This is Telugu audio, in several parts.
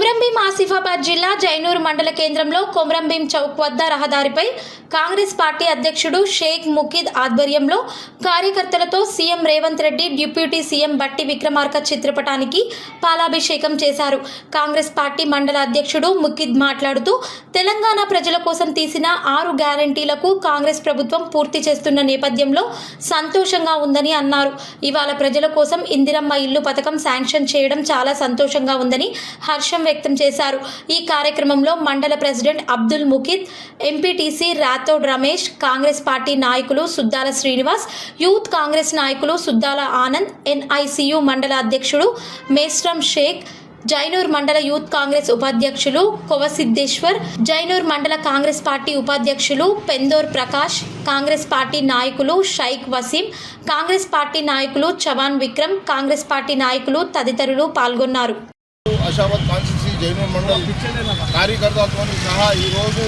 కొమరంభీం ఆసిఫాబాద్ జిల్లా జైనూరు మండల కేంద్రంలో కొమరంభీం చౌక్ వద్ద రహదారిపై కాంగ్రెస్ పార్టీ అధ్యక్షుడు షేక్ ముఖీద్ ఆధ్వర్యంలో కార్యకర్తలతో CM Revanth Reddy deputy CM Bhatti Vikramarka చిత్రపటానికి పాలాభిషేకం చేశారు. కాంగ్రెస్ పార్టీ మండల అధ్యక్షుడు ముఖీద్ మాట్లాడుతూ తెలంగాణ ప్రజల కోసం తీసిన ఆరు గ్యారంటీలకు కాంగ్రెస్ ప్రభుత్వం పూర్తి చేస్తున్న నేపథ్యంలో సంతోషంగా ఉందని అన్నారు. ఇవాళ ప్రజల కోసం ఇందిరమ్మ ఇల్లు పథకం శాంక్షన్ చేయడం చాలా సంతోషంగా ఉందని హర్షం వ్యక్తం చేశారు. ఈ కార్యక్రమంలో మండల president Abdul Mukhit MPTC Rathod Ramesh Congress party నాయకులు సుద్దాల శ్రీనివాస్ యూత్ కాంగ్రెస్ నాయకులు సుద్దాల ఆనంద్ ఎన్ఐసియు మండల అధ్యక్షుడు మేస్ట్రమ్ షేక్ జైనూర్ మండల యూత్ కాంగ్రెస్ ఉపాధ్యక్షులు కొవసిద్దేశ్వర్ జైనూర్ మండల కాంగ్రెస్ పార్టీ ఉపాధ్యక్షులు పెందోర్ ప్రకాష్ కాంగ్రెస్ పార్టీ నాయకులు షైక్ వసీం కాంగ్రెస్ పార్టీ నాయకులు చవాన్ విక్రమ్ కాంగ్రెస్ పార్టీ నాయకులు తదితరులు పాల్గొన్నారు. జైనూర్ మండల్ కార్యకర్తలతో సహా ఈరోజు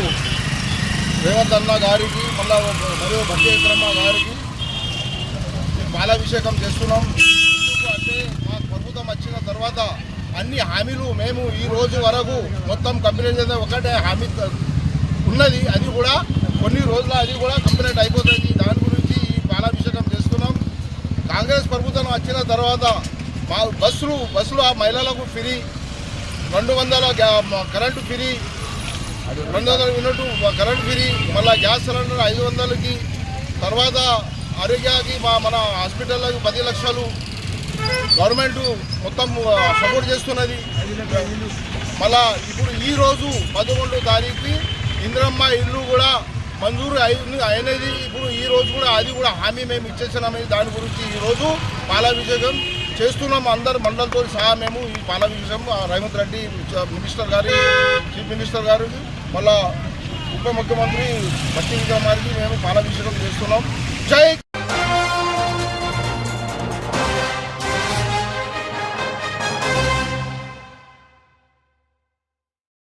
రేవంత్ అన్న గారికి మళ్ళా మరియు భక్తేశ్వరమ్మ గారికి పాలాభిషేకం చేస్తున్నాం. అంటే మా ప్రభుత్వం వచ్చిన తర్వాత అన్ని హామీలు మేము ఈ రోజు వరకు మొత్తం కంప్లీట్ చేసే ఒకటే హామీ ఉన్నది. అది కూడా కొన్ని రోజుల అది కూడా కంప్లీట్ అయిపోతుంది. దాని గురించి ఈ పాలాభిషేకం చేస్తున్నాం. కాంగ్రెస్ ప్రభుత్వం వచ్చిన తర్వాత మా బస్సులు బస్సులు ఆ మహిళలకు ఫ్రీ. రెండు వందల గ్యా- కరెంటు ఫ్రీ. రెండు వందల యూనిట్ కరెంట్ ఫ్రీ. మళ్ళీ గ్యాస్ సిలిండర్ ఐదు వందలకి తర్వాత ఆరోగ్యకి మా మన హాస్పిటల్లోకి పది లక్షలు గవర్నమెంట్ మొత్తం సపోర్ట్ చేస్తున్నది. మళ్ళా ఇప్పుడు ఈరోజు రోజు పదకొండో తారీఖుకి ఇందిరమ్మ ఇల్లు కూడా మంజూరు అయింది అయినది. ఇప్పుడు ఈ రోజు కూడా అది కూడా హామీ మేము ఇచ్చేసినామని దాని గురించి ఈరోజు రోజు పాలాభిషేకం చేస్తున్నాము అందరు మండలితో సహా మేము ఈ పాలాభిషేకం విషయం. రేవంత్ రెడ్డి మినిస్టర్ గారి చీఫ్ మినిస్టర్ గారు మళ్ళా ఉప ముఖ్యమంత్రి బట్టి విక్రమార్కి మేము పాలాభిషేకం చేస్తున్నాం. జై